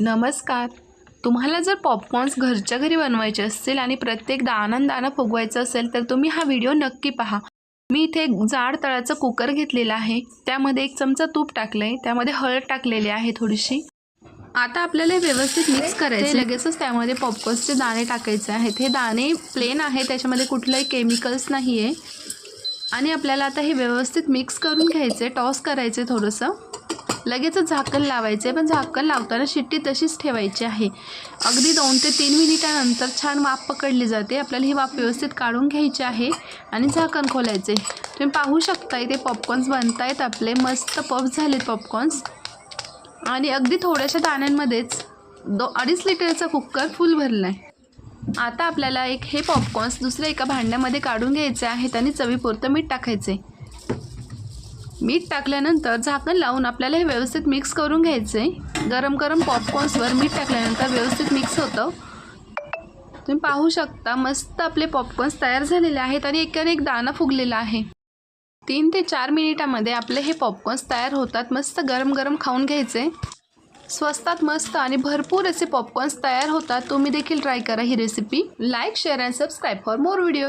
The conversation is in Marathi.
नमस्कार. तुम्हाला जर पॉपकॉर्न्स घरच्या घरी बनवायचे असतील आणि प्रत्येक दाणं दाणं फुगवायचं असेल तर तुम्ही हा व्हिडिओ नक्की पहा. मी इथे एक जाड तळाचा कुकर घेतलेला आहे. त्यामध्ये एक चमचा तूप टाकलं आहे त्यामध्ये हळद टाकलेली आहे थोडीशी. आता आपल्याला हे व्यवस्थित मिक्स करायचं लगेचच त्यामध्ये पॉपकॉर्न्सचे दाणे टाकायचे आहेत. हे दाणे प्लेन आहे त्याच्यामध्ये कुठलंही केमिकल्स नाही आहे आणि आपल्याला आता हे व्यवस्थित मिक्स करून घ्यायचे टॉस करायचे थोडंसं. लगेचच झाकण लावायचे पण झाकण लावताना शिट्टी तशीच ठेवायची आहे. अगदी दोन ते तीन मिनिटानंतर छान वाफ पकडली जाते. आपल्याला ही वाफ व्यवस्थित काढून घ्यायची आहे आणि झाकण खोलायचे. तुम्ही पाहू शकता इथे पॉपकॉर्न्स बनत आहेत आपले. मस्त पफ झालेत पॉपकॉर्न्स आणि अगदी थोड्याशा दाण्यांमध्येच दो अडीच लिटरचा कुकर फुल भरला आहे आता आपल्याला एक हे पॉपकॉर्न्स दुसऱ्या एका भांड्यामध्ये काढून घ्यायचे आहेत आणि चवीपुरतं मीठ टाकायचे. मीठ टाकल्यानंतर झाकण लावून आपल्याला हे व्यवस्थित मिक्स करून घ्यायचं आहे गरम गरम पॉपकॉर्न्सवर मीठ टाकल्यानंतर व्यवस्थित मिक्स होतं. तुम्ही पाहू शकता मस्त आपले पॉपकॉर्न्स तयार झालेले आहेत आणि एकाने एक दाणा फुगलेला आहे. तीन ते चार मिनिटामध्ये आपले हे पॉपकॉर्न्स तयार होतात. मस्त गरम गरम खाऊन घ्यायचे स्वस्तात मस्त आणि भरपूर असे पॉपकॉर्न्स तयार होतात. तुम्ही देखील ट्राय करा ही recipe like share and subscribe for more video